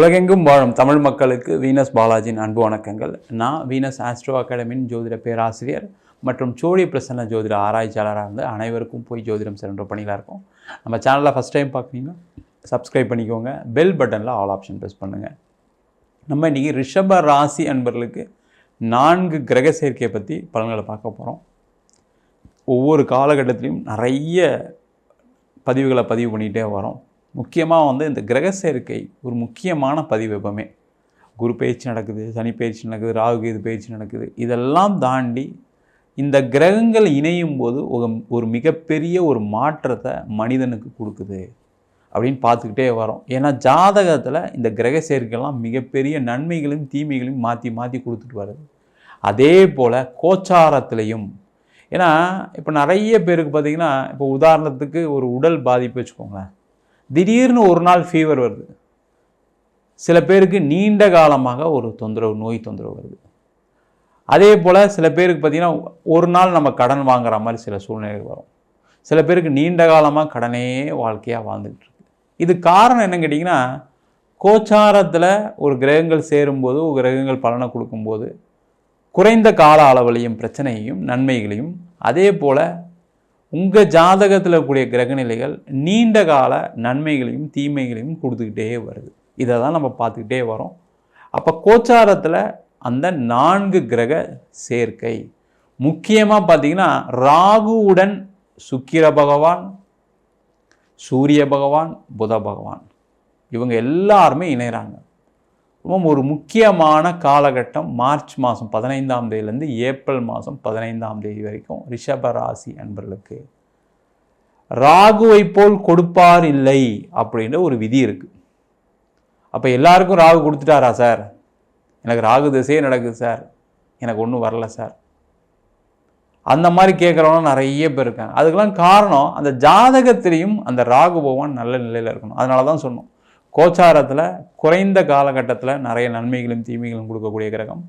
உலகெங்கும் வாழும் தமிழ் மக்களுக்கு வீனஸ் பாலாஜியின் அன்பு வணக்கங்கள். நான் வீனஸ் ஆஸ்ட்ரோ அகாடமியின் ஜோதிட பேராசிரியர் மற்றும் சோழி பிரசன்ன ஜோதிட ஆராய்ச்சியாளராக இருந்து அனைவருக்கும் போய் ஜோதிடம் சென்ற பணியில் இருக்கும். நம்ம சேனலில் ஃபஸ்ட் டைம் பார்க்குறீங்கன்னா சப்ஸ்கிரைப் பண்ணிக்கோங்க. பெல் பட்டனில் ஆல் ஆப்ஷன் ப்ரெஸ் பண்ணுங்கள் நம்ம இன்றைக்கி ரிஷப ராசி அன்பர்களுக்கு நான்கு கிரக சேர்க்கையை பற்றி பலன்களை பார்க்க போகிறோம் ஒவ்வொரு காலகட்டத்திலையும் நிறைய பதிவுகளை பதிவு பண்ணிகிட்டே வரோம். முக்கியமாக வந்து இந்த கிரக சேர்க்கை ஒரு முக்கியமான பதிவு எப்பவுமே. குரு பயிற்சி நடக்குது சனி பயிற்சி நடக்குது ராகு கேது பயிற்சி நடக்குது. இதெல்லாம் தாண்டி இந்த கிரகங்கள் இணையும் போது ஒரு ஒரு மிகப்பெரிய ஒரு மாற்றத்தை மனிதனுக்கு கொடுக்குது அப்படின்னு பார்த்துக்கிட்டே வரோம். ஏன்னா ஜாதகத்தில் இந்த கிரக சேர்க்கைலாம் மிகப்பெரிய நன்மைகளையும் தீமைகளையும் மாற்றி மாற்றி கொடுத்துட்டு வருது. அதே போல் கோச்சாரத்திலையும். ஏன்னா இப்போ நிறைய பேருக்கு பார்த்தீங்கன்னா இப்போ உதாரணத்துக்கு ஒரு உடல் பாதிப்பு வச்சுக்கோங்களேன். திடீர்னு ஒரு நாள் ஃபீவர் வருது. சில பேருக்கு நீண்ட காலமாக ஒரு தொந்தரவு நோய் தொந்தரவு வருது. அதே போல் சில பேருக்கு பார்த்திங்கன்னா ஒரு நாள் நம்ம கடன் வாங்குற மாதிரி சில சூழ்நிலைகள் வரும். சில பேருக்கு நீண்ட காலமாக கடனே வாழ்க்கையாக வாழ்ந்துக்கிட்டு இருக்கு. இது காரணம் என்னன்னு கேட்டிங்கன்னா கோச்சாரத்தில் ஒரு கிரகங்கள் சேரும்போது ஒரு கிரகங்கள் பலனை கொடுக்கும்போது குறைந்த கால அளவிலையும் பிரச்சனையையும் நன்மைகளையும் அதே போல் உங்கள் ஜாதகத்தில் இருக்கக்கூடிய கிரகநிலைகள் நீண்ட கால நன்மைகளையும் தீமைகளையும் கொடுத்துக்கிட்டே வருது. இதை தான் நம்ம பார்த்துக்கிட்டே வரோம். அப்போ கோச்சாரத்தில் அந்த நான்கு கிரக சேர்க்கை. முக்கியமாக பார்த்தீங்கன்னா ராகுவுடன் சுக்கிர பகவான் சூரிய பகவான் புத பகவான். இவங்க எல்லாருமே இணைகிறாங்க ரொம்ப ஒரு முக்கியமான காலகட்டம். மார்ச் மாதம் பதினைந்தாம் தேதியிலேருந்து ஏப்ரல் மாதம் பதினைந்தாம் தேதி வரைக்கும் ரிஷப ராசி அன்பர்களுக்கு. ராகுவை போல் கொடுப்பார் இல்லை அப்படின்ற ஒரு விதி இருக்குது அப்போ எல்லாருக்கும் ராகு கொடுத்துட்டாரா சார்? எனக்கு ராகு திசையே நடக்குது சார். எனக்கு ஒன்றும் வரல சார். அந்த மாதிரி கேட்குறவங்க நிறைய பேர் இருக்காங்க. அதுக்கெல்லாம் காரணம் அந்த ஜாதகத்திலையும் அந்த ராகு பகவான் நல்ல நிலையில் இருக்கணும். அதனால தான் சொன்னோம். கோச்சாரத்தில் குறைந்த காலகட்டத்தில் நிறைய நன்மைகளும் தீமைகளும் கொடுக்கக்கூடிய கிரகம்.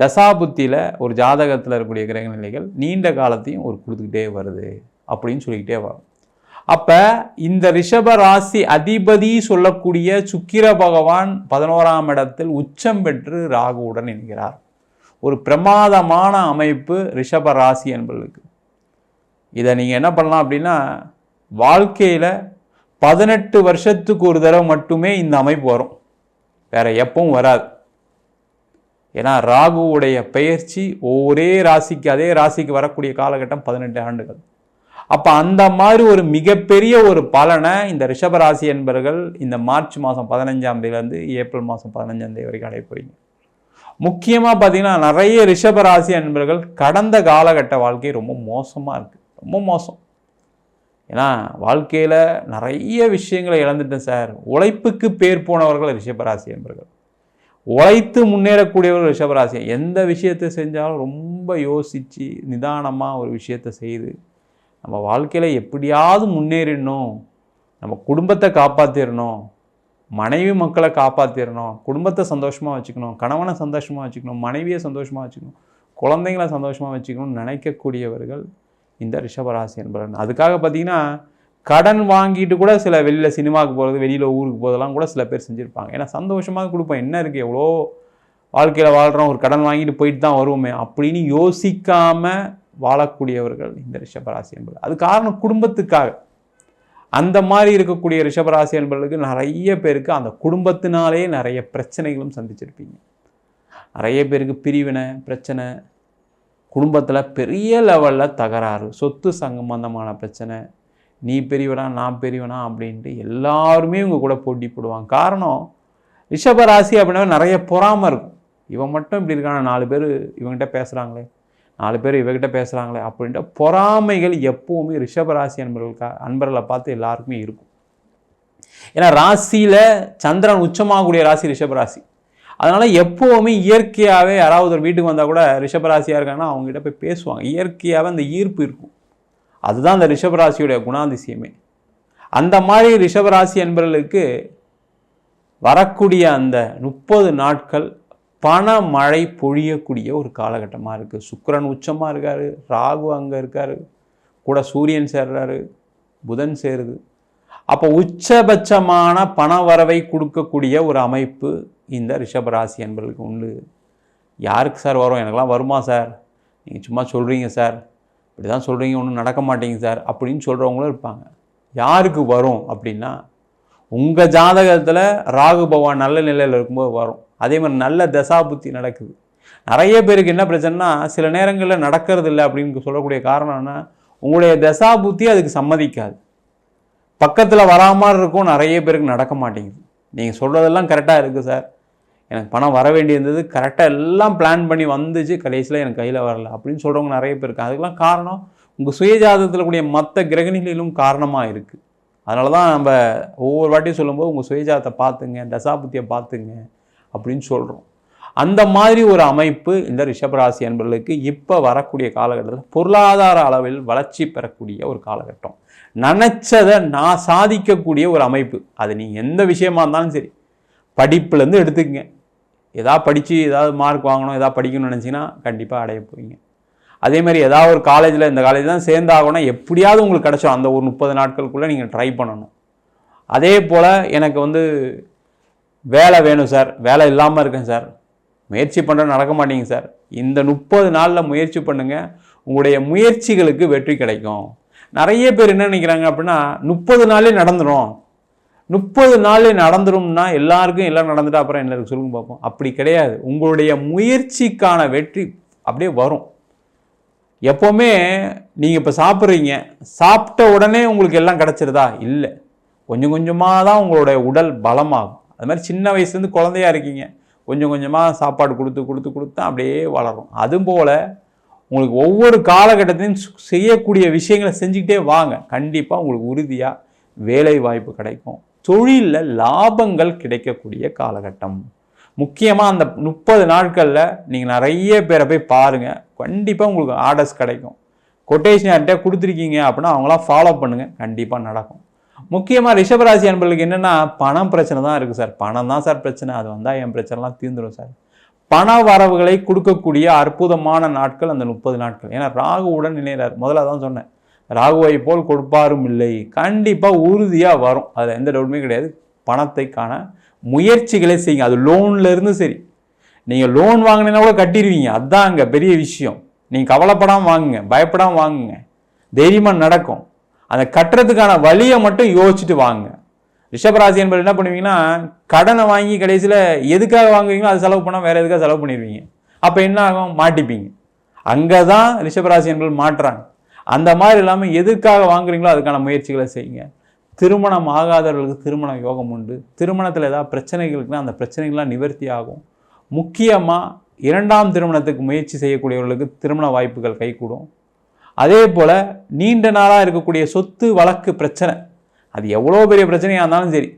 தசாபுத்தியில் ஒரு ஜாதகத்தில் இருக்கக்கூடிய கிரக நிலைகள் நீண்ட காலத்தையும் ஒரு கொடுத்துக்கிட்டே வருது அப்படின்னு சொல்லிக்கிட்டே வரும். அப்போ இந்த ரிஷப ராசி அதிபதி சொல்லக்கூடிய சுக்கிர பகவான் பதினோராம் இடத்தில் உச்சம் பெற்று ராகுவுடன் என்கிறார் ஒரு பிரமாதமான அமைப்பு ரிஷப ராசி என்பதற்கு இதை நீங்கள் என்ன பண்ணலாம் அப்படின்னா வாழ்க்கையில் பதினெட்டு வருஷத்துக்கு ஒரு தடவை மட்டுமே இந்த அமைப்பு வரும். வேற எப்பவும் வராது. ஏன்னா ராகுவுடைய பெயர்ச்சி ஒரே ராசிக்கு அதே ராசிக்கு வரக்கூடிய காலகட்டம் பதினெட்டு ஆண்டுகள். அப்போ அந்த மாதிரி ஒரு மிகப்பெரிய ஒரு பலனை இந்த ரிஷபராசி என்பவர்கள் இந்த மார்ச் மாதம் பதினஞ்சாம் தேதியிலேருந்து ஏப்ரல் மாதம் பதினஞ்சாம் தேதி வரைக்கும் அடைய முக்கியமாக பார்த்தீங்கன்னா நிறைய ரிஷபராசி என்பவர்கள் கடந்த காலகட்ட வாழ்க்கை ரொம்ப மோசமாக இருக்குது ரொம்ப மோசம். ஏன்னா வாழ்க்கையில் நிறைய விஷயங்களை இழந்துட்டேன் சார். உழைப்புக்கு பேர் போனவர்கள் ரிஷபராசி என்பர்கள். உழைத்து முன்னேறக்கூடியவர்கள் ரிஷபராசி. எந்த விஷயத்தை செஞ்சாலும் ரொம்ப யோசித்து நிதானமாக ஒரு விஷயத்தை செய்து நம்ம வாழ்க்கையில் எப்படியாவது முன்னேறிடணும். நம்ம குடும்பத்தை காப்பாற்றிடணும் மனைவி மக்களை காப்பாற்றிடணும் குடும்பத்தை சந்தோஷமாக வச்சுக்கணும். கணவனை சந்தோஷமாக வச்சுக்கணும். மனைவியை சந்தோஷமாக வச்சுக்கணும். குழந்தைங்கள சந்தோஷமாக வச்சுக்கணும்னு நினைக்கக்கூடியவர்கள் இந்த ரிஷபராசி என்பவர்கள் அதுக்காக பார்த்தீங்கன்னா கடன் வாங்கிட்டு கூட சில வெளியில் சினிமாவுக்கு போகிறது வெளியில் ஊருக்கு போகிறதெல்லாம் கூட சில பேர் செஞ்சுருப்பாங்க. ஏன்னா சந்தோஷமாக கொடுப்போம். என்ன இருக்குது எவ்வளோ வாழ்க்கையில் வாழ்கிறோம் ஒரு கடன் வாங்கிட்டு போயிட்டு தான் வருவோமே அப்படின்னு யோசிக்காமல் வாழக்கூடியவர்கள் இந்த ரிஷபராசி என்பது அது காரணம் குடும்பத்துக்காக. அந்த மாதிரி இருக்கக்கூடிய ரிஷபராசி என்பவர்களுக்கு நிறைய பேருக்கு அந்த குடும்பத்தினாலே நிறைய பிரச்சனைகளும் சந்திச்சிருப்பீங்க. நிறைய பேருக்கு பிரிவினை பிரச்சனை குடும்பத்தில் பெரிய லெவலில் தகராறு. சொத்து சம்பந்தமான பிரச்சனை. நீ பெரியவனா நான் பெரியவனா அப்படின்ட்டு எல்லாருமே இவங்க கூட போட்டி போடுவாங்க. காரணம் ரிஷபராசி அப்படின்னா நிறைய பொறாமல் இருக்கும். இவன் மட்டும் இப்படி இருக்கான நாலு பேர் இவங்ககிட்ட பேசுகிறாங்களே நாலு பேர் இவகிட்ட பேசுகிறாங்களே அப்படின்ட்டு பொறாமைகள் எப்போவுமே ரிஷபராசி அன்பர்களுக்கா அன்பர்களை பார்த்து எல்லாருக்குமே இருக்கும். ஏன்னா ராசியில் சந்திரன் உச்சமாகக்கூடிய ராசி ரிஷபராசி அதனால் எப்போவுமே இயற்கையாகவே யாராவது ஒரு வீட்டுக்கு வந்தால் கூட ரிஷபராசியாக இருக்காங்கன்னா அவங்ககிட்ட போய் பேசுவாங்க. இயற்கையாகவே அந்த ஈர்ப்பு இருக்கும். அதுதான் அந்த ரிஷபராசியுடைய குணாதிசயமே. அந்த மாதிரி ரிஷபராசி என்பவர்களுக்கு வரக்கூடிய அந்த முப்பது நாட்கள் பண மழை பொழியக்கூடிய ஒரு காலகட்டமாக இருக்குது சுக்கரன் உச்சமாக இருக்கார் ராகு அங்கே இருக்கார் கூட சூரியன் சேர்றாரு புதன் சேருது. அப்போ உச்சபட்சமான பண வரவை கொடுக்கக்கூடிய ஒரு அமைப்பு இந்த ரிஷபராசி என்பர்களுக்கு உண்டு. யாருக்கு சார் வரும்? எனக்கெல்லாம் வருமா சார்? நீங்கள் சும்மா சொல்கிறீங்க சார். இப்படி தான் சொல்கிறீங்க ஒன்றும் நடக்க மாட்டேங்க சார் அப்படின்னு சொல்கிறவங்களும் இருப்பாங்க. யாருக்கு வரும் அப்படின்னா உங்கள் ஜாதகத்தில் ராகு பகவான் நல்ல நிலையில் இருக்கும்போது வரும். அதே மாதிரி நல்ல தசாபுத்தி நடக்குது. நிறைய பேருக்கு என்ன பிரச்சனைனா சில நேரங்களில் நடக்கிறது இல்லை அப்படின்னு சொல்லக்கூடிய காரணம் என்ன உங்களுடைய தசாபுத்தி அதுக்கு சம்மதிக்காது. பக்கத்தில் வராமல் இருக்கும் நிறைய பேருக்கு நடக்க மாட்டேங்குது. நீங்கள் சொல்கிறதெல்லாம் கரெக்டாக இருக்குது சார் எனக்கு பணம் வர வேண்டியிருந்தது கரெக்டாக எல்லாம் பிளான் பண்ணி வந்துச்சு கடைசியில் எனக்கு கையில் வரல அப்படின்னு சொல்கிறவங்க நிறைய பேர் இருக்கு அதுக்கெல்லாம் காரணம் உங்கள் சுயஜாதகத்தில் கூடிய மற்ற கிரகணிகளிலும் காரணமாக இருக்குது அதனால தான் நம்ம ஒவ்வொரு வாட்டியும் சொல்லும்போது உங்கள் சுயஜாதத்தை பார்த்துங்க தசாபுத்தியை பார்த்துங்க அப்படின்னு சொல்கிறோம் அந்த மாதிரி ஒரு அமைப்பு இந்த ரிஷபராசி என்பர்களுக்கு இப்போ வரக்கூடிய காலகட்டத்தில் பொருளாதார அளவில் வளர்ச்சி பெறக்கூடிய ஒரு காலகட்டம். நினச்சதை நான் சாதிக்கக்கூடிய ஒரு அமைப்பு. அது நீங்கள் எந்த விஷயமா இருந்தாலும் சரி. படிப்புலேருந்து எடுத்துக்கங்க. ஏதாவது படித்து ஏதாவது மார்க் வாங்கணும் ஏதாவது படிக்கணும்னு நினச்சிங்கன்னா கண்டிப்பாக அடைய போவீங்க. அதே மாதிரி ஏதாவது ஒரு காலேஜில் இந்த காலேஜ் தான் சேர்ந்தாகணும் எப்படியாவது உங்களுக்கு கிடச்சோம் அந்த ஒரு முப்பது நாட்களுக்குள்ளே நீங்கள் ட்ரை பண்ணணும். அதே போல் எனக்கு வந்து வேலை வேணும் சார். வேலை இல்லாமல் இருக்கேன் சார். முயற்சி பண்ணுற நடக்க மாட்டேங்க சார். இந்த முப்பது நாளில் முயற்சி பண்ணுங்கள் உங்களுடைய முயற்சிகளுக்கு வெற்றி கிடைக்கும். நிறைய பேர் என்ன நினைக்கிறாங்க அப்படின்னா முப்பது நாளே நடந்துடும் முப்பது நாளே நடந்துரும்னா எல்லாருக்கும் எல்லாம் நடந்துட்டா அப்புறம் என்ன சொல்லுங்க பார்ப்போம் அப்படி கிடையாது. உங்களுடைய முயற்சிக்கான வெற்றி அப்படியே வரும். எப்போவுமே நீங்கள் இப்போ சாப்பிட்றீங்க சாப்பிட்ட உடனே உங்களுக்கு எல்லாம் கிடச்சிருதா? இல்லை. கொஞ்சம் கொஞ்சமாக தான் உங்களுடைய உடல் பலமாகும். அது மாதிரி சின்ன வயசுலேருந்து குழந்தையா இருக்கீங்க. கொஞ்சம் கொஞ்சமாக சாப்பாடு கொடுத்து கொடுத்து கொடுத்து அப்படியே வளரும். அதுபோல் உங்களுக்கு ஒவ்வொரு காலகட்டத்திலையும் செய்யக்கூடிய விஷயங்களை செஞ்சுக்கிட்டே வாங்க. கண்டிப்பாக உங்களுக்கு உறுதியாக வேலை வாய்ப்பு கிடைக்கும். தொழிலில் லாபங்கள் கிடைக்கக்கூடிய காலகட்டம். முக்கியமாக அந்த முப்பது நாட்களில் நீங்கள் நிறைய பேரை போய் பாருங்கள் கண்டிப்பாக உங்களுக்கு ஆர்டர்ஸ் கிடைக்கும். கொட்டேஷன் யார்கிட்ட கொடுத்துருக்கீங்க அப்படின்னா அவங்களாம் ஃபாலோ பண்ணுங்கள் கண்டிப்பாக நடக்கும். முக்கியமாக ரிஷபராசி அன்பர்களுக்கு என்னென்னா பணம் பிரச்சனை தான் இருக்குது சார். பணம் தான் சார் பிரச்சனை. அது வந்தால் என் பிரச்சனைலாம் தீர்ந்துடும் சார். பண வரவுகளை கொடுக்கக்கூடிய அற்புதமான நாட்கள் அந்த முப்பது நாட்கள். ஏன்னா ராகுவுடன் இணைகிறார். முதல்ல தான் சொன்னேன். ராகுவை போல் கொடுப்பாரும் இல்லை. கண்டிப்பாக உறுதியாக வரும். அதில் எந்த டவுட்டுமே கிடையாது. பணத்தை காண முயற்சிகளை செய்யுங்க. அது லோன்லேருந்து சரி. நீங்கள் லோன் வாங்கினீங்கன்னா கூட கட்டிடுவீங்க. அதுதான் அங்கே பெரிய விஷயம். நீங்கள் கவலைப்படாமல் வாங்குங்க. பயப்படாமல் வாங்குங்க. தைரியமாக நடக்கும். அந்த கட்டுறதுக்கான வழியை மட்டும் யோசிச்சுட்டு வாங்க. ரிஷபராசி என்பது என்ன பண்ணுவீங்கன்னா கடனை வாங்கி கடைசியில் எதுக்காக வாங்குறீங்களோ அது செலவு பண்ணால் வேறு எதுக்காக செலவு பண்ணிடுவீங்க அப்போ என்ன ஆகும்? மாட்டிப்பீங்க. அங்கே தான் ரிஷபராசி என்பது மாட்டுறாங்க அந்த மாதிரி இல்லாமல் எதுக்காக வாங்குறீங்களோ அதுக்கான முயற்சிகளை செய்யுங்க. திருமணம் ஆகாதவர்களுக்கு திருமண யோகம் உண்டு. திருமணத்தில் ஏதாவது பிரச்சனைகளுக்குனா அந்த பிரச்சனைகள்லாம் நிவர்த்தி ஆகும். முக்கியமாக இரண்டாம் திருமணத்துக்கு முயற்சி செய்யக்கூடியவர்களுக்கு திருமண வாய்ப்புகள் கைகூடும். அதே போல் நீண்ட நாளாக இருக்கக்கூடிய சொத்து வழக்கு பிரச்சனை அது எவ்வளோ பெரிய பிரச்சனையாக இருந்தாலும் சரி.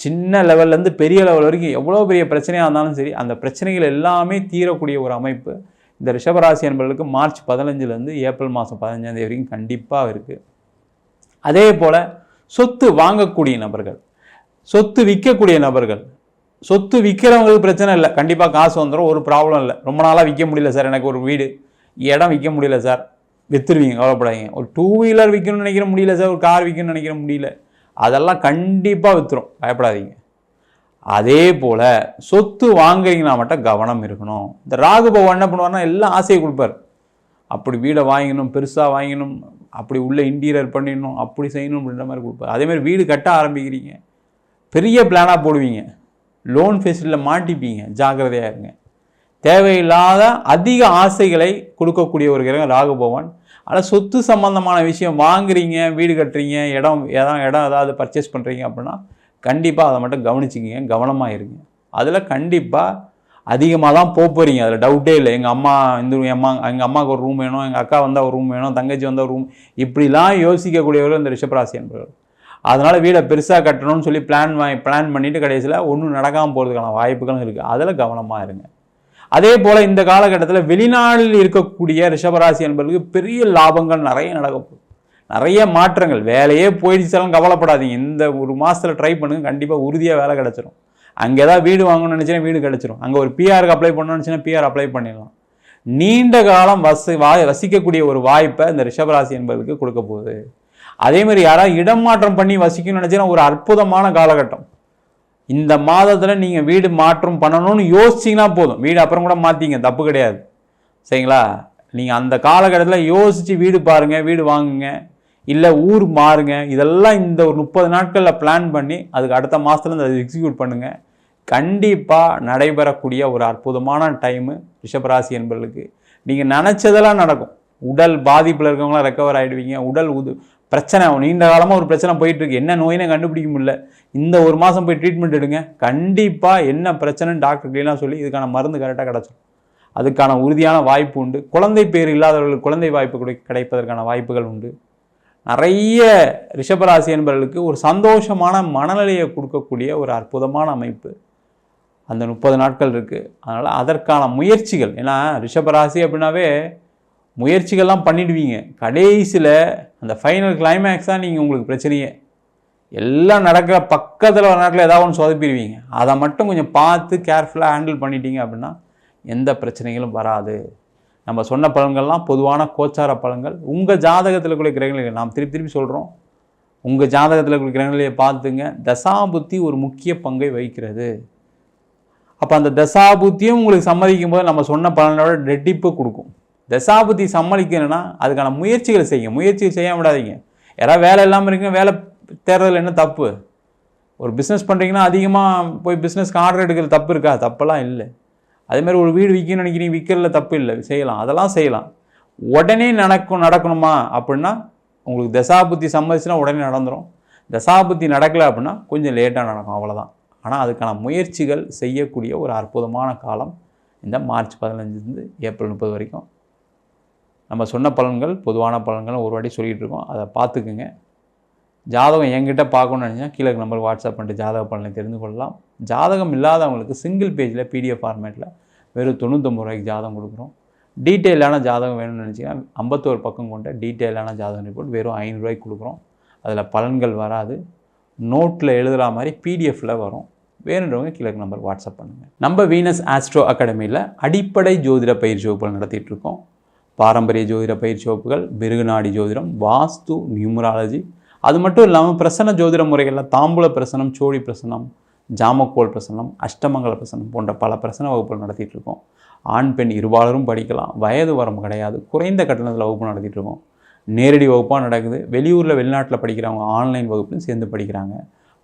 சின்ன லெவல்லேருந்து பெரிய லெவல் வரைக்கும் எவ்வளோ பெரிய பிரச்சனையாக இருந்தாலும் சரி அந்த பிரச்சனைகள் எல்லாமே தீரக்கூடிய ஒரு அமைப்பு இந்த ரிஷபராசி என்பவர்களுக்கு மார்ச் பதினஞ்சுலேருந்து ஏப்ரல் மாதம் பதினஞ்சாந்தேதி வரைக்கும் கண்டிப்பாக இருக்குது அதே போல் சொத்து வாங்கக்கூடிய நபர்கள் சொத்து விற்கக்கூடிய நபர்கள் சொத்து விற்கிறவங்களுக்கு பிரச்சனை இல்லை. கண்டிப்பாக காசு வந்துடும் ஒரு ப்ராப்ளம் இல்லை. ரொம்ப நாளாக விற்க முடியல சார் எனக்கு ஒரு வீடு. இடம் விற்க முடியல சார். விற்றுருவீங்க கவலைப்படாதீங்க. ஒரு டூ வீலர் விற்கணும்னு நினைக்கிற முடியல சார் ஒரு கார் விற்கணும்னு நினைக்கிற முடியல. அதெல்லாம் கண்டிப்பாக விற்றுரும் பயப்படாதீங்க. அதே போல் சொத்து வாங்குறீங்கன்னா மட்டும் கவனம் இருக்கணும். இந்த ராகு பகவான் என்ன பண்ணுவார்னா எல்லாம் ஆசையை கொடுப்பார். அப்படி வீடை வாங்கணும் பெருசாக வாங்கணும் அப்படி உள்ள இன்டீரியர் பண்ணிடணும் அப்படி செய்யணும் அப்படின்ற மாதிரி கொடுப்பார். அதேமாதிரி வீடு கட்ட ஆரம்பிக்கிறீங்க. பெரிய பிளானாக போடுவீங்க. லோன் ஃபெசிலிட்டியில் மாட்டிப்பீங்க. ஜாக்கிரதையாக இருங்க. தேவையில்லாத அதிக ஆசைகளை கொடுக்கக்கூடிய ஒரு கிரகம் ராகு பகவான். ஆனால் சொத்து சம்மந்தமான விஷயம் வாங்குறீங்க வீடு கட்டுறீங்க இடம் எதாவது இடம் ஏதாவது பர்ச்சேஸ் பண்ணுறீங்க அப்படின்னா கண்டிப்பாக அதை மட்டும் கவனிச்சிக்கிங்க கவனமாக இருங்க அதில் கண்டிப்பாக அதிகமாக தான் போக போகிறீங்க அதில் டவுட்டே இல்லை. எங்கள் அம்மா இந்த அம்மா எங்கள் அம்மாவுக்கு ஒரு ரூம் வேணும் எங்கள் அக்கா வந்தால் ஒரு ரூம் வேணும் தங்கச்சி வந்தால் ஒரு ரூம் இப்படிலாம் யோசிக்கக்கூடியவர்கள் இந்த ரிஷபராசி என்பவர்கள். அதனால் வீடை பெருசாக கட்டணும்னு சொல்லி பிளான் வாங்கி பிளான் பண்ணிவிட்டு கடைசியில் ஒன்றும் நடக்காமல் போகிறதுக்கான வாய்ப்புகளும் இருக்குது அதில் கவனமாக இருங்க அதே போல் இந்த காலகட்டத்தில் வெளிநாட்டில் இருக்கக்கூடிய ரிஷபராசி என்பவர்களுக்கு பெரிய லாபங்கள் நிறைய நடக்கும் நிறைய மாற்றங்கள். வேலையே போயிடுச்சாலும் கவலைப்படாதீங்க. இந்த ஒரு மாதத்தில் ட்ரை பண்ணுங்க. கண்டிப்பாக உறுதியாக வேலை கிடச்சிரும். அங்கே ஏதாவது வீடு வாங்கணும்னு நினச்சினா வீடு கிடச்சிரும். அங்கே ஒரு பிஆருக்கு அப்ளை பண்ணணும்னு நினச்சினா பிஆர் அப்ளை பண்ணிடலாம். நீண்ட காலம் வசி வா வசிக்கக்கூடிய ஒரு வாய்ப்பை இந்த ரிஷபராசி என்பதற்கு கொடுக்க போகுது. அதே மாதிரி யாராவது இடம் மாற்றம் பண்ணி வசிக்கணும்னு நினச்சினா ஒரு அற்புதமான காலகட்டம். இந்த மாதத்தில் நீங்கள் வீடு மாற்றம் பண்ணணும்னு யோசிச்சிங்கன்னா போதும். வீடு அப்புறம் கூட மாற்றிங்க தப்பு கிடையாது. சரிங்களா? நீங்கள் அந்த காலகட்டத்தில் யோசித்து வீடு பாருங்கள் வீடு வாங்குங்க. இல்லை ஊர் மாறுங்க. இதெல்லாம் இந்த ஒரு முப்பது நாட்களில் பிளான் பண்ணி அதுக்கு அடுத்த மாதத்துல அதை எக்ஸிக்யூட் பண்ணுங்கள் கண்டிப்பாக நடைபெறக்கூடிய ஒரு அற்புதமான டைமு ரிஷபராசி என்பவர்களுக்கு நீங்கள் நினச்சதெல்லாம் நடக்கும். உடல் பாதிப்பில் இருக்கவங்களாம் ரெக்கவர் ஆகிடுவீங்க உடல் உது பிரச்சனை நீண்ட காலமாக ஒரு பிரச்சனை போயிட்டு இருக்கு என்ன நோயினே கண்டுபிடிக்க முடியல. இந்த ஒரு மாதம் போய் ட்ரீட்மெண்ட் எடுங்க. கண்டிப்பாக என்ன பிரச்சனைன்னு டாக்டர் கிளீனாக சொல்லி இதுக்கான மருந்து கரெக்டாக கிடச்சிடும் அதுக்கான உறுதியான வாய்ப்பு உண்டு. குழந்தை பேர் இல்லாதவர்களுக்கு குழந்தை வாய்ப்பு கிடை- கிடைப்பதற்கான வாய்ப்புகள் உண்டு. நிறைய ரிஷபராசி என்பவர்களுக்கு ஒரு சந்தோஷமான மனநிலையை கொடுக்கக்கூடிய ஒரு அற்புதமான அமைப்பு. அந்த முப்பது நாட்கள் இருக்குது அதனால் அதற்கான முயற்சிகள் ஏன்னா ரிஷபராசி அப்படின்னாவே முயற்சிகள்லாம் பண்ணிடுவீங்க. கடைசியில் அந்த ஃபைனல் கிளைமேக்ஸ் தான் நீங்கள் உங்களுக்கு பிரச்சனையே. எல்லாம் நடக்கிற பக்கத்தில் வர நாட்டில் ஏதாவது ஒன்று சொதப்பிடுவீங்க. அதை மட்டும் கொஞ்சம் பார்த்து கேர்ஃபுல்லாக ஹேண்டில் பண்ணிட்டீங்க அப்படின்னா எந்த பிரச்சனைகளும் வராது. நம்ம சொன்ன பலன்கள்லாம் பொதுவான கோச்சார பலன்கள் உங்கள் ஜாதகத்தில் இருக்கிற கிரகங்களை நாம் திருப்பி திருப்பி சொல்கிறோம் உங்கள் ஜாதகத்தில் இருக்கிற கிரகங்களையே பார்த்துங்க. தசாபுத்தி ஒரு முக்கிய பங்கை வகிக்கிறது. அப்போ அந்த தசாபுத்தியும் உங்களுக்கு சம்மதிக்கும் போது நம்ம சொன்ன பலனோட ரெட்டிப்பு கொடுக்கும். தசாபதி சமாளிக்கணும்னா அதுக்கான முயற்சிகள் செய்யுங்க. முயற்சிகள் செய்ய விடாதீங்க. யாராவது வேலை இல்லாமல் இருக்கீங்க வேலை தேடுறதுல என்ன தப்பு? ஒரு பிஸ்னஸ் பண்ணுறீங்கன்னா அதிகமாக போய் பிஸ்னஸ்க்கு ஆர்டர் எடுக்கிறது தப்பு இருக்கா? தப்பெல்லாம் இல்லை. அதேமாதிரி ஒரு வீடு விற்கணும்னு நினைக்கிறீங்க விற்கிறதுல தப்பு இல்லை. செய்யலாம். அதெல்லாம் செய்யலாம். உடனே நடக்கும் நடக்கணுமா அப்படின்னா உங்களுக்கு தசாபுத்தி சம்மதிச்சுன்னா உடனே நடந்துடும் தசாபுத்தி நடக்கலை அப்படின்னா கொஞ்சம் லேட்டாக நடக்கும். அவ்வளோதான் ஆனால் அதுக்கான முயற்சிகள் செய்யக்கூடிய ஒரு அற்புதமான காலம் இந்த மார்ச் பதினஞ்சுலேருந்து ஏப்ரல் முப்பது வரைக்கும். நம்ம சொன்ன பலன்கள் பொதுவான பலன்கள் ஒரு வாட்டி சொல்லிகிட்டு இருக்கோம். அதை பார்த்துக்குங்க. ஜாதகம் என்கிட்ட பார்க்கணும்னு நினச்சா கீழே நம்பர் வாட்ஸ்அப் பண்ணிட்டு ஜாதக பலனை தெரிந்து கொள்ளலாம். ஜாதகம் இல்லாதவங்களுக்கு சிங்கிள் பேஜில் பிடிஎஃப் ஃபார்மேட்டில் வெறும் தொண்ணூத்தொம்பது ரூபாய்க்கு ஜாதகம் கொடுக்குறோம். டீட்டெயிலான ஜாதகம் வேணும்னு நினச்சிங்கன்னா ஐம்பத்தோரு பக்கம் கொண்ட டீட்டெயிலான ஜாதகம் ரிப்போர்ட் வெறும் ஐநூறுரூவாய்க்கு கொடுக்குறோம். அதில் பலன்கள் வராது. நோட்டில் எழுதுகிற மாதிரி பிடிஎஃப்பில் வரும். வேணுன்றவங்க கீழே நம்பர் வாட்ஸ்அப் பண்ணுங்கள் நம்ம வீனஸ் ஆஸ்ட்ரோ அகாடமியில் அடிப்படை ஜோதிட பயிற்சி வகுப்புகள் நடத்திட்டு இருக்கோம். பாரம்பரிய ஜோதிட பயிற்சி வகுப்புகள் மிருகநாடி ஜோதிடம் வாஸ்து நியூமராலஜி. அது மட்டும் இல்லாமல் பிரசன்ன ஜோதிட முறைகளில் தாம்பூல பிரசனம் சோழி பிரசனம் ஜாமக்கோல் பிரசனம் அஷ்டமங்கல பிரசனம் போன்ற பல பிரசன வகுப்புகள் நடத்திட்டு இருக்கோம். ஆண் பெண் இருபாலரும் படிக்கலாம். வயது வரம்பு கிடையாது. குறைந்த கட்டணத்தில் வகுப்பு நடத்திட்டு இருக்கோம். நேரடி வகுப்பாக நடக்குது. வெளியூரில் வெளிநாட்டில் படிக்கிறவங்க ஆன்லைன் வகுப்புலையும் சேர்ந்து படிக்கிறாங்க.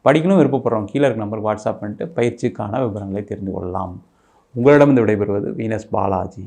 படிக்கணும் விருப்பப்படுறவங்க கீழே இருக்க நம்பர் வாட்ஸ்அப் பண்ணிட்டு பயிற்சிக்கான விவரங்களை தெரிந்து கொள்ளலாம். உங்களிடம் விடைபெறுவது வீனஸ் பாலாஜி.